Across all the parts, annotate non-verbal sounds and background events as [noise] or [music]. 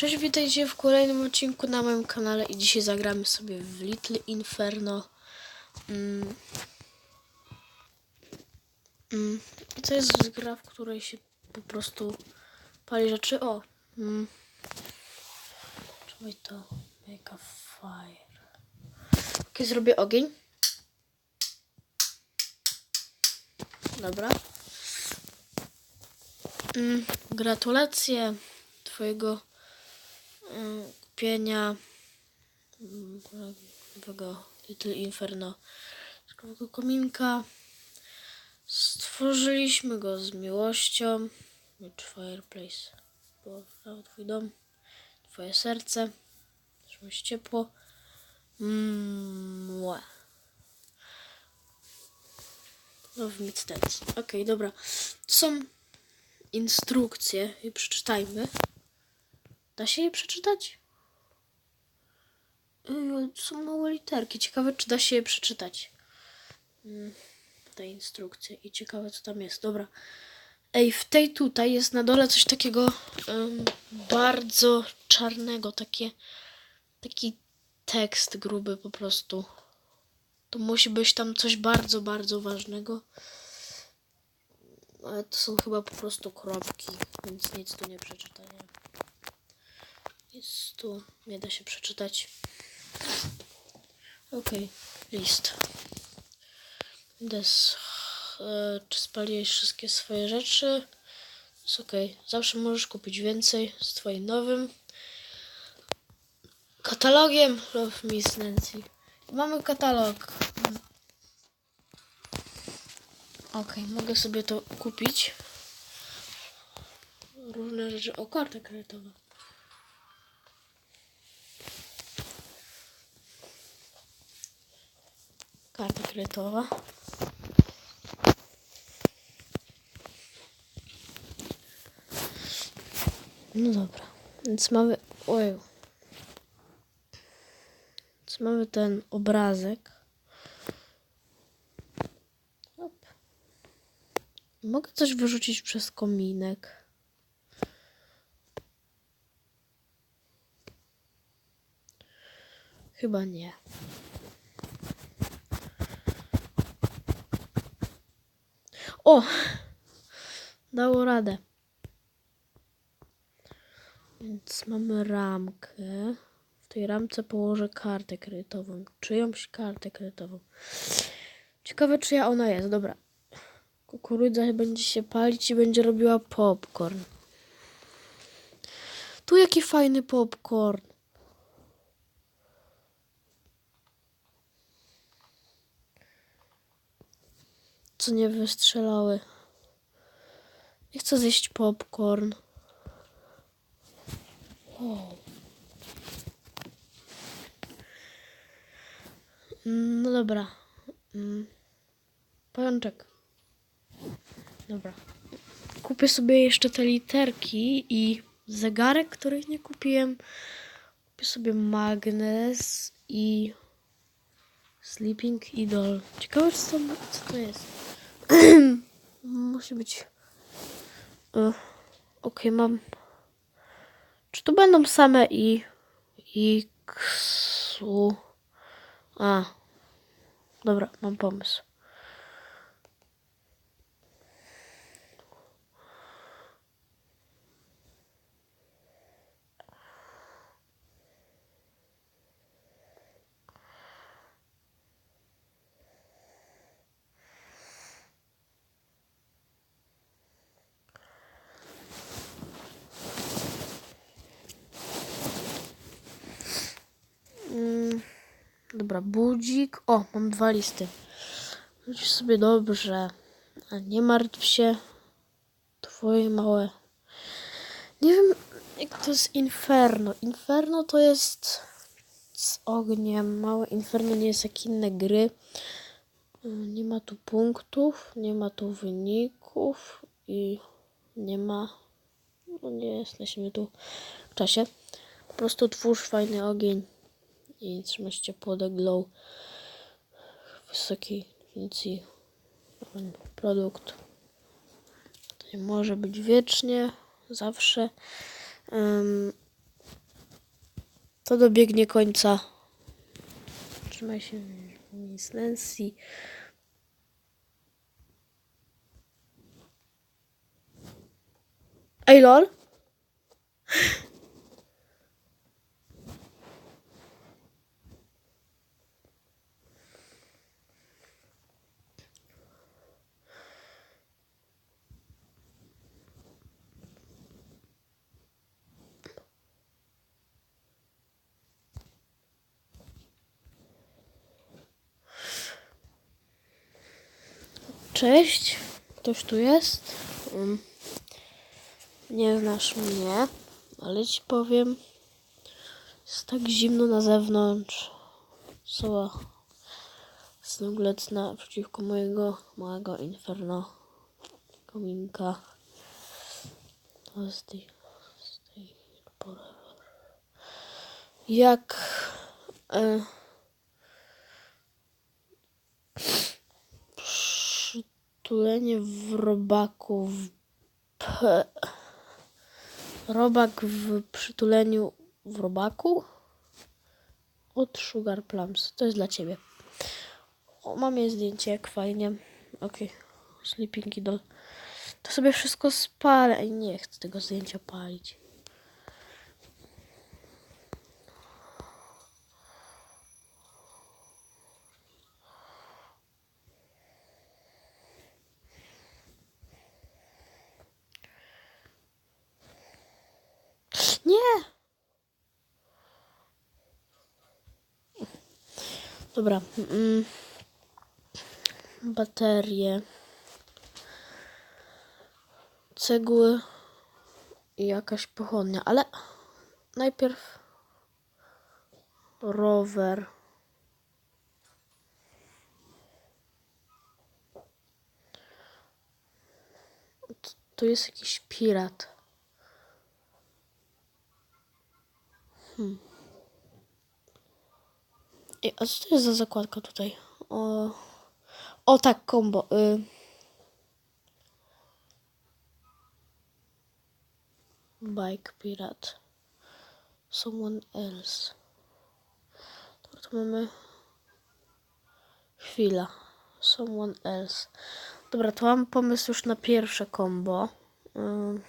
Cześć, witajcie w kolejnym odcinku na moim kanale i dzisiaj zagramy sobie w Little Inferno. Mm. Mm. I to jest gra, w której się po prostu pali rzeczy. O! Mm. Czekaj to. Make a fire. Ok, zrobię ogień. Dobra. Mm. Gratulacje twojego kupienia nowego Little Inferno nowego kominka. Stworzyliśmy go z miłością. Mitch Fireplace. Cały twój dom, twoje serce. Trzymać ciepło. Mm, Mue. Love meets dance. Okej, dobra. Są instrukcje i przeczytajmy. Da się je przeczytać? Są małe literki. Ciekawe, czy da się je przeczytać. Mm, Te instrukcje. I ciekawe, co tam jest. Dobra. Ej, w tej tutaj jest na dole coś takiego bardzo czarnego. Takie, taki tekst gruby po prostu. To musi być tam coś bardzo, bardzo ważnego. Ale to są chyba po prostu kropki, więc nic tu nie przeczytałem. Jest tu, nie da się przeczytać. Okej, list. Des. E, czy spaliłeś wszystkie swoje rzeczy? Jest okej. Zawsze możesz kupić więcej z twoim nowym katalogiem. Love Miss Nancy. Mamy katalog. Okej, mogę sobie to kupić. Różne rzeczy. O, karta kredytowa. Karta kredytowa. No dobra, więc mamy. Oj. Więc mamy ten obrazek. Hop. Mogę coś wyrzucić przez kominek. Chyba nie. O! Dało radę. Więc mamy ramkę. W tej ramce położę kartę kredytową. Czyjąś kartę kredytową. Ciekawe, czyja ona jest. Dobra. Kukurydza będzie się palić i będzie robiła popcorn. Tu jaki fajny popcorn. Co nie wystrzelały. Nie chcę zjeść popcorn. Wow. No dobra. Mm. Pajączek. Dobra. Kupię sobie jeszcze te literki i zegarek, których nie kupiłem. Kupię sobie magnes i sleeping idol. Ciekawe, co to, co to jest. [clears throat] Musi być... E, Okej, mam... Czy to będą same i... i... ksu... A. Dobra, mam pomysł. Mm, dobra, budzik. O, mam dwa listy. Rzuć sobie dobrze. A nie martw się. Twoje małe. Nie wiem, jak to jest Inferno. Inferno to jest z ogniem. Małe Inferno nie jest jak inne gry. Nie ma tu punktów, nie ma tu wyników i nie ma. No nie jesteśmy tu w czasie. Po prostu twórz fajny ogień i trzymać ciepło do glow wysokiej definicji produkt to nie może być wiecznie zawsze Em, To dobiegnie końca. Trzymaj się, Miss Nancy. Ej, lol. Cześć, ktoś tu jest? Um, nie znasz mnie, ale ci powiem, jest tak zimno na zewnątrz. Soła snuglec naprzeciwko mojego małego inferno kominka. To z tej, z tej forever. Jak e, przytulenie w robaku w p, robak w przytuleniu w robaku od Sugar Plums. To jest dla ciebie. O, mam jej zdjęcie, jak fajnie. Okej, Sleeping Idol. To sobie wszystko spalę. Ej, nie chcę tego zdjęcia palić. Nie! Dobra. Mm, baterie. Cegły i jakaś pochodnia, ale najpierw rower. Tu jest jakiś pirat. A co to jest za zakładka tutaj? O, o tak, combo. Y. Bike Pirat. Someone else. Dobra, to mamy... Chwila. Someone else. Dobra, to mam pomysł już na pierwsze combo. Ym.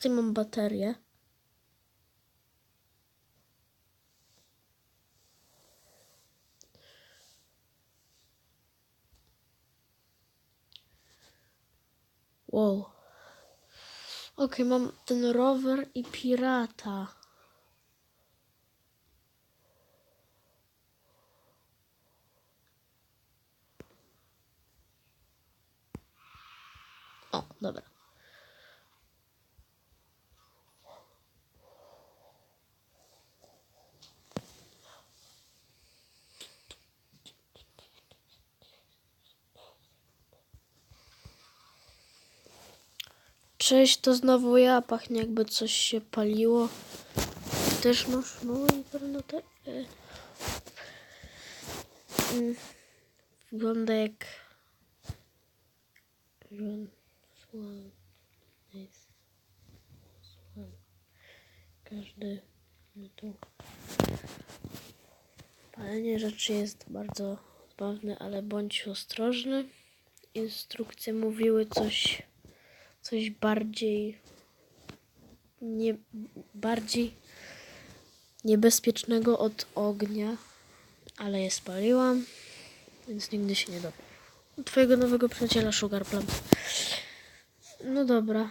Tutaj mam baterię. Wow. Okej, mam ten rower i pirata. 6 to znowu ja pachnie jakby coś się paliło. Też masz małą internetę. Mm. Wygląda jak... Każdy tu. Palenie rzeczy jest bardzo zabawne, ale bądź ostrożny. Instrukcje mówiły coś coś bardziej nie, bardziej niebezpiecznego od ognia, ale je spaliłam, więc nigdy się nie dowiem. Twojego nowego przyjaciela Sugar Plum. No dobra.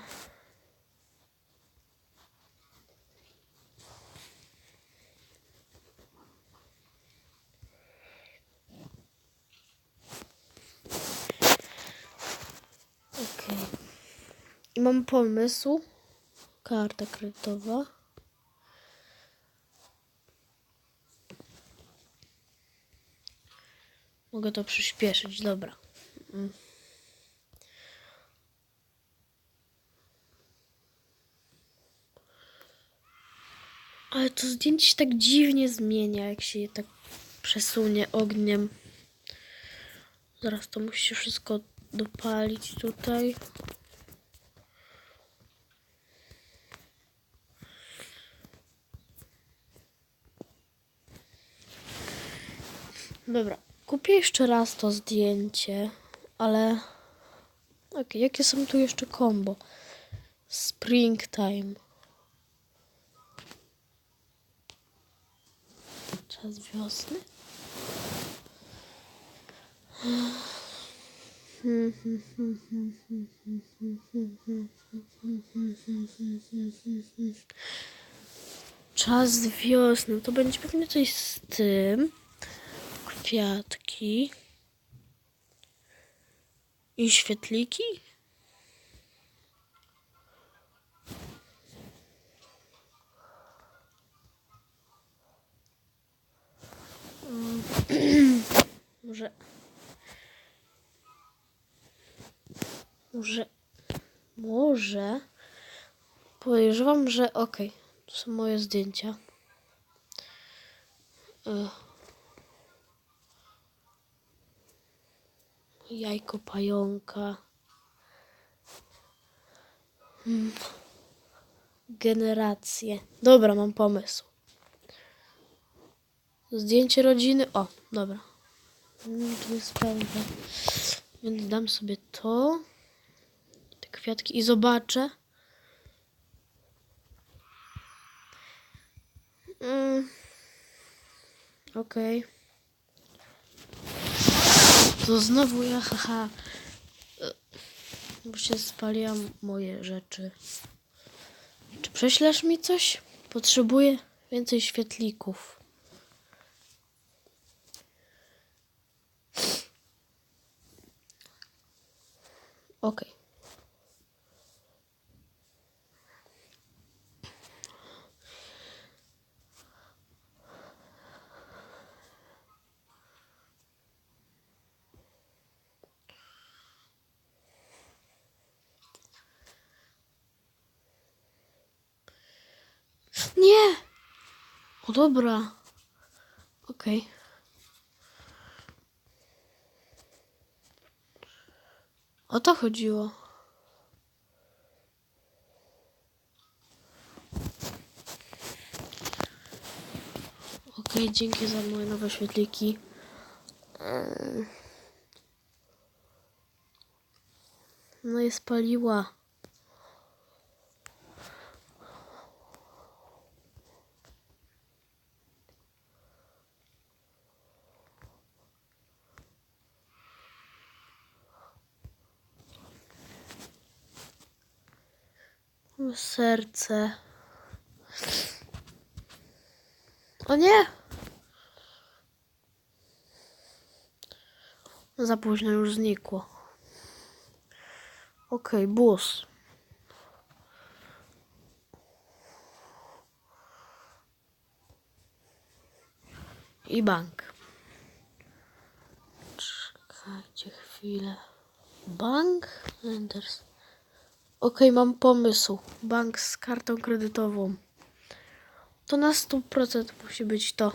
Okej. Mam pomysł. Karta kredytowa. Mogę to przyspieszyć, dobra. Mm. Ale to zdjęcie się tak dziwnie zmienia, jak się je tak przesunie ogniem. Zaraz to musi się wszystko dopalić tutaj. Dobra, kupię jeszcze raz to zdjęcie, ale... Okej, jakie są tu jeszcze combo? Springtime. Czas wiosny? Czas wiosny. To będzie pewnie coś z tym. Kwiatki. I świetliki? [clears throat] Może. Może. Może. Podejrzewam, że okej. To są moje zdjęcia. Ech. Jajko pająka. Hmm. Generacje. Dobra, mam pomysł. Zdjęcie rodziny. O, dobra. To jest pełne. Więc dam sobie to. Te kwiatki i zobaczę. Mm. Okej. To znowu ja, haha. E, Bo się spaliłam moje rzeczy. Czy prześlesz mi coś? Potrzebuję więcej świetlików. Okej. Nie! O dobra. Okej. O to chodziło. Okej, dzięki za moje nowe świetliki. No i spaliła. Serce. O nie! Za późno już znikło. Okej, bus. I bank. Czekajcie chwilę. Bank? Enders. Okej, mam pomysł. Bank z kartą kredytową. To na 100% musi być to.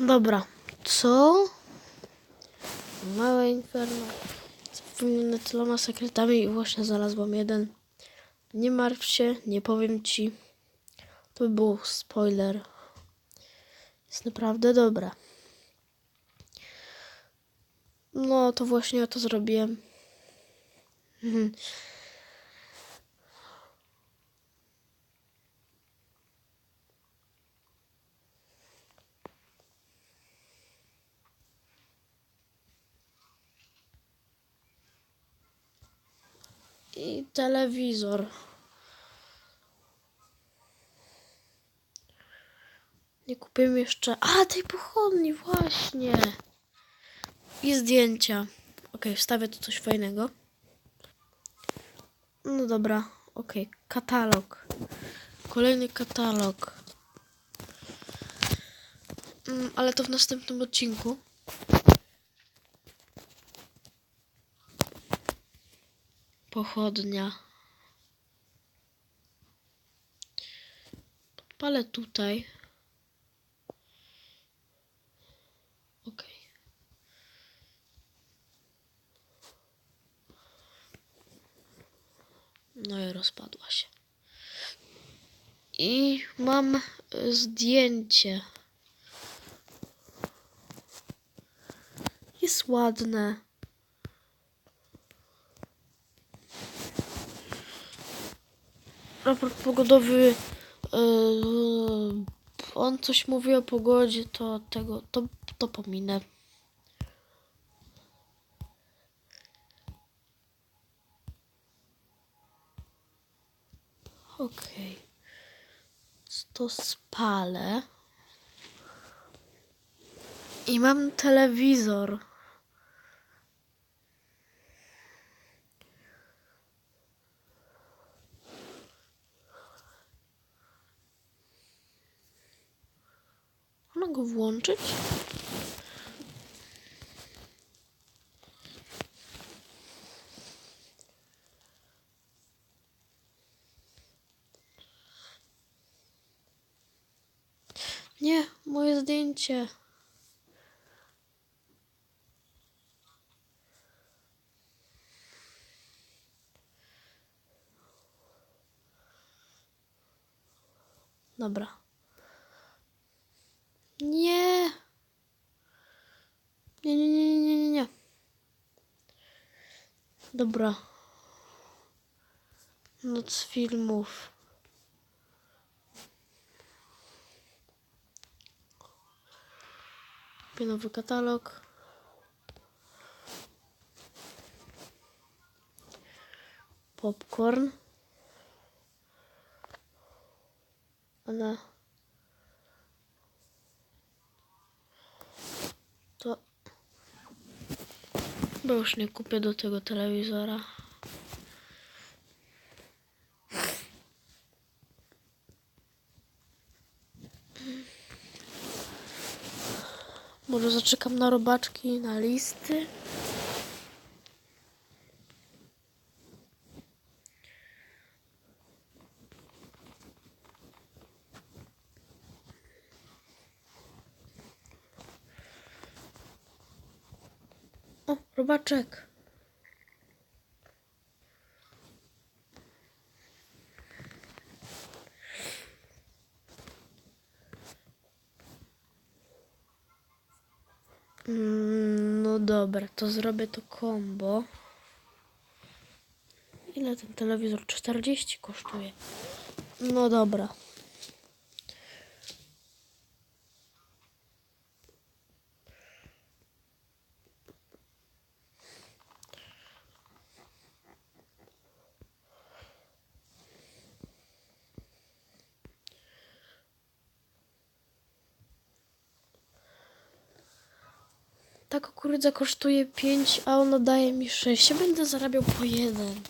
Dobra, co? Małe inferno. Zapomniane tyloma sekretami i właśnie znalazłam jeden. Nie martw się, nie powiem ci. To by był spoiler. Jest naprawdę dobra. No, to właśnie ja to zrobiłem. I telewizor. Nie kupiłem jeszcze. A, tej pochodni, właśnie. I zdjęcia. Okej, wstawię tu coś fajnego. No dobra, okej. Katalog. Kolejny katalog. Mm, ale to w następnym odcinku. Pochodnia. Podpalę tutaj. Okej. No i rozpadła się. I mam y, zdjęcie. Jest ładne. Raport pogodowy. Yy, on coś mówi o pogodzie, to tego, to, to pominę. Okej. To spalę. I mam telewizor. Można go włączyć? Nie, moje zdjęcie. Dobra. Nie. Nie, nie, nie, nie, nie, nie. Dobra. Noc filmów. Nowy katalog. Popcorn. Ale... To... Bo już nie kupię do tego telewizora. Może zaczekam na robaczki, na listy. O, robaczek. Mm, No dobra, to zrobię to combo. Ile ten telewizor? 40 kosztuje. No dobra. Ta kukurydza kosztuje 5, a ona daje mi 6. Ja będę zarabiał po jeden.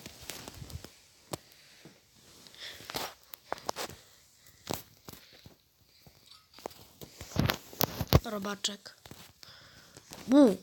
Robaczek. Bu.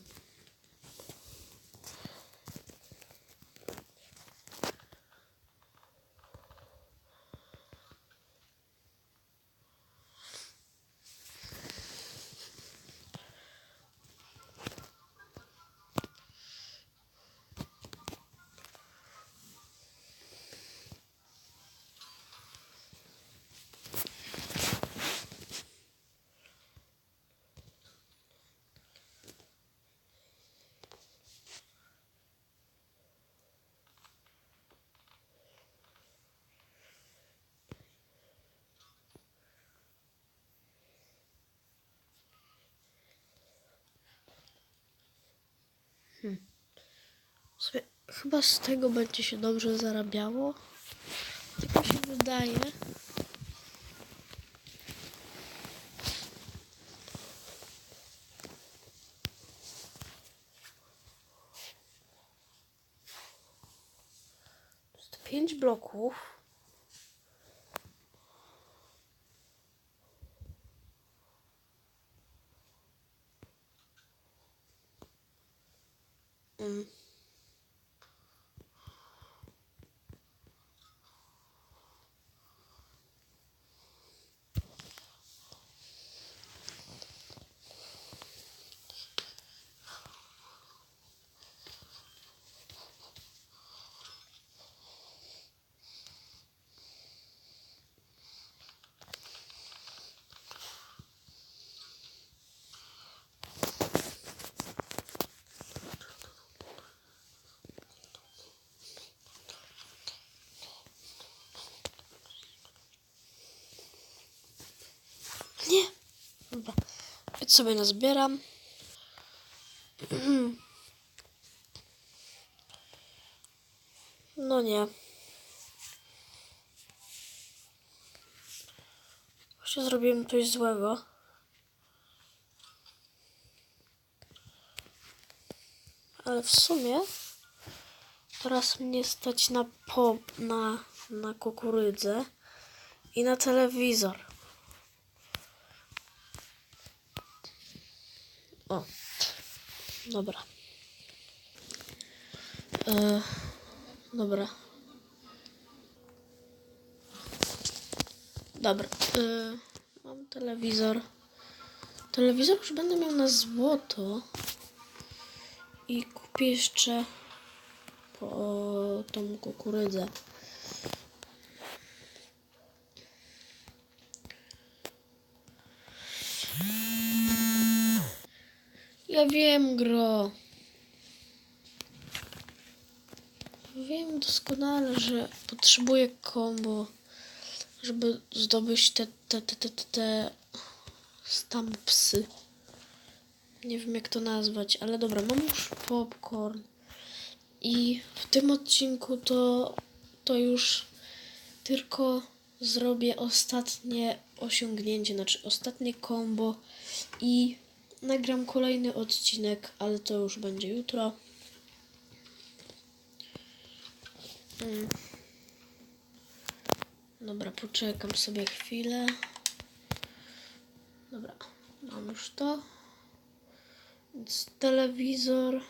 Sobie chyba z tego będzie się dobrze zarabiało. Tak mi się wydaje. Pięć bloków. Mm. Nie. Dobra. Więc sobie nazbieram. No nie. Właśnie zrobiłem coś złego. Ale w sumie teraz mnie stać na pop, na, na kukurydzę i na telewizor. O, dobra. E, dobra. Dobra. E, mam telewizor. Telewizor już będę miał na złoto. I kupię jeszcze po tą kukurydzę. Ja wiem, Gro. Wiem doskonale, że potrzebuję kombo, żeby zdobyć te, te, te, te, te, te stampsy. Nie wiem jak to nazwać, ale dobra, mam już popcorn. I w tym odcinku to, to już tylko zrobię ostatnie osiągnięcie, znaczy ostatnie combo i nagram kolejny odcinek, ale to już będzie jutro. Mm. Dobra, poczekam sobie chwilę. Dobra, mam już to. Więc telewizor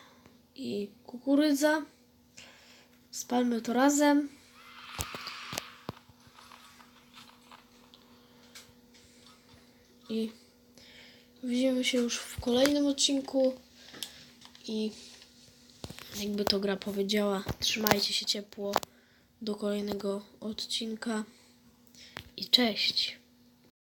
i kukurydza. Spalmy to razem. I widzimy się już w kolejnym odcinku. I jakby to gra powiedziała, trzymajcie się ciepło do kolejnego odcinka. I cześć.